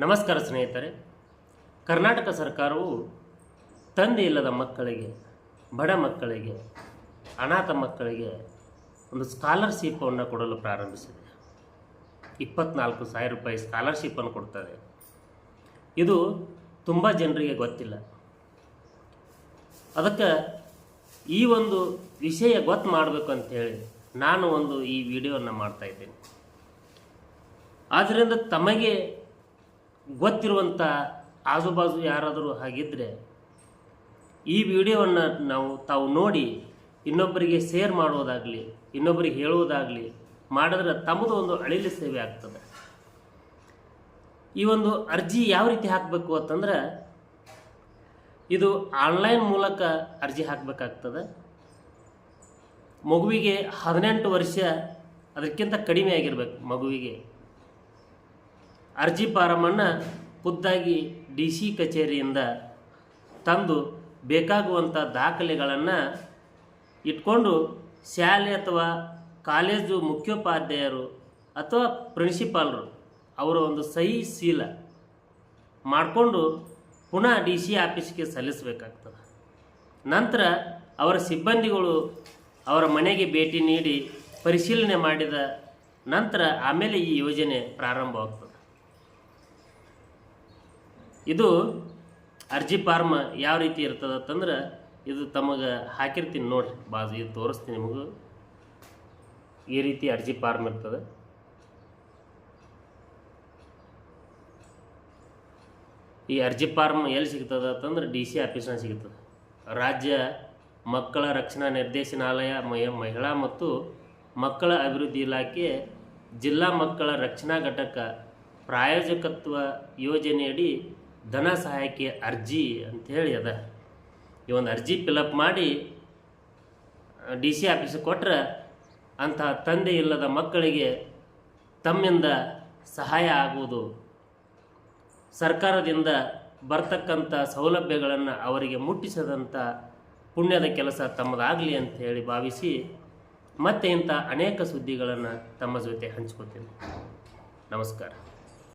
ನಮಸ್ಕಾರ ಸ್ನೇಹಿತರೆ, ಕರ್ನಾಟಕ ಸರ್ಕಾರವು ತಂದೆ ಇಲ್ಲದ ಮಕ್ಕಳಿಗೆ, ಬಡ ಮಕ್ಕಳಿಗೆ, ಅನಾಥ ಮಕ್ಕಳಿಗೆ ಒಂದು ಸ್ಕಾಲರ್ಶಿಪ್ಪನ್ನು ಕೊಡಲು ಪ್ರಾರಂಭಿಸಿದೆ. ಇಪ್ಪತ್ನಾಲ್ಕು ಸಾವಿರ ರೂಪಾಯಿ ಸ್ಕಾಲರ್ಶಿಪ್ಪನ್ನು ಕೊಡ್ತದೆ. ಇದು ತುಂಬ ಜನರಿಗೆ ಗೊತ್ತಿಲ್ಲ. ಅದಕ್ಕೆ ಈ ಒಂದು ವಿಷಯ ಗೊತ್ತು ಮಾಡಬೇಕು ಅಂಥೇಳಿ ನಾನು ಒಂದು ಈ ವಿಡಿಯೋವನ್ನು ಮಾಡ್ತಾ ಇದ್ದೇನೆ. ಆದ್ದರಿಂದ ತಮಗೆ ಗೊತ್ತಿರುವಂಥ ಆಜುಬಾಜು ಯಾರಾದರೂ ಹಾಗಿದ್ದರೆ ಈ ವಿಡಿಯೋವನ್ನು ನಾವು ತಾವು ನೋಡಿ ಇನ್ನೊಬ್ಬರಿಗೆ ಶೇರ್ ಮಾಡೋದಾಗಲಿ ಇನ್ನೊಬ್ಬರಿಗೆ ಹೇಳುವುದಾಗಲಿ ಮಾಡಿದ್ರೆ ತಮ್ಮದು ಒಂದು ಅಳಿಲು ಸೇವೆ ಆಗ್ತದೆ. ಈ ಒಂದು ಅರ್ಜಿ ಯಾವ ರೀತಿ ಹಾಕಬೇಕು ಅಂತಂದ್ರೆ ಇದು ಆನ್ಲೈನ್ ಮೂಲಕ ಅರ್ಜಿ ಹಾಕಬೇಕಾಗ್ತದೆ. ಮಗುವಿಗೆ ಹದಿನೆಂಟು ವರ್ಷ, ಅದಕ್ಕಿಂತ ಕಡಿಮೆ ಆಗಿರ್ಬೇಕು ಮಗುವಿಗೆ. ಅರ್ಜಿ ಫಾರಮನ್ನು ಖುದ್ದಾಗಿ ಡಿ ಸಿ ಕಚೇರಿಯಿಂದ ತಂದು ಬೇಕಾಗುವಂಥ ದಾಖಲೆಗಳನ್ನು ಇಟ್ಕೊಂಡು ಶಾಲೆ ಅಥವಾ ಕಾಲೇಜು ಮುಖ್ಯೋಪಾಧ್ಯಾಯರು ಅಥವಾ ಪ್ರಿನ್ಸಿಪಾಲರು ಅವರ ಒಂದು ಸಹಿ ಶೀಲ ಮಾಡಿಕೊಂಡು ಪುನಃ ಡಿ ಸಿ ಆಫೀಸ್ಗೆ ಸಲ್ಲಿಸಬೇಕಾಗ್ತದೆ. ನಂತರ ಅವರ ಸಿಬ್ಬಂದಿಗಳು ಅವರ ಮನೆಗೆ ಭೇಟಿ ನೀಡಿ ಪರಿಶೀಲನೆ ಮಾಡಿದ ನಂತರ ಆಮೇಲೆ ಈ ಯೋಜನೆ ಪ್ರಾರಂಭವಾಗ್ತದೆ. ಇದು ಅರ್ಜಿ ಫಾರ್ಮ್ ಯಾವ ರೀತಿ ಇರ್ತದಂತಂದ್ರೆ ಇದು ತಮಗೆ ಹಾಕಿರ್ತೀನಿ ನೋಡಿರಿ ಬಾಜು, ಇದು ತೋರಿಸ್ತೀನಿ ನಿಮಗೂ. ಈ ರೀತಿ ಅರ್ಜಿ ಫಾರ್ಮ್ ಇರ್ತದೆ. ಈ ಅರ್ಜಿ ಫಾರ್ಮ್ ಎಲ್ಲಿ ಸಿಗ್ತದೆ ಅಂತಂದ್ರೆ ಡಿ ಸಿ ಆಫೀಸ್ನಾಗ ಸಿಗ್ತದೆ. ರಾಜ್ಯ ಮಕ್ಕಳ ರಕ್ಷಣಾ ನಿರ್ದೇಶನಾಲಯ ಮಹಿ- ಮಹಿಳಾ ಮತ್ತು ಮಕ್ಕಳ ಅಭಿವೃದ್ಧಿ ಇಲಾಖೆ ಜಿಲ್ಲಾ ಮಕ್ಕಳ ರಕ್ಷಣಾ ಘಟಕ ಪ್ರಾಯೋಜಕತ್ವ ಯೋಜನೆಯಡಿ ಧನ ಸಹಾಯಕ್ಕೆ ಅರ್ಜಿ ಅಂಥೇಳಿ ಅದ. ಈ ಒಂದು ಅರ್ಜಿ ಫಿಲಪ್ ಮಾಡಿ ಡಿ ಸಿ ಆಫೀಸಿಗೆ ಕೊಟ್ಟರೆ ಅಂತಹ ತಂದೆ ಇಲ್ಲದ ಮಕ್ಕಳಿಗೆ ತಮ್ಮಿಂದ ಸಹಾಯ ಆಗುವುದು. ಸರ್ಕಾರದಿಂದ ಬರ್ತಕ್ಕಂಥ ಸೌಲಭ್ಯಗಳನ್ನು ಅವರಿಗೆ ಮುಟ್ಟಿಸದಂಥ ಪುಣ್ಯದ ಕೆಲಸ ತಮ್ಮದಾಗಲಿ ಅಂತ ಹೇಳಿ ಭಾವಿಸಿ ಮತ್ತೆ ಇಂಥ ಅನೇಕ ಸುದ್ದಿಗಳನ್ನು ತಮ್ಮ ಜೊತೆ ಹಂಚ್ಕೋತೀನಿ. ನಮಸ್ಕಾರ.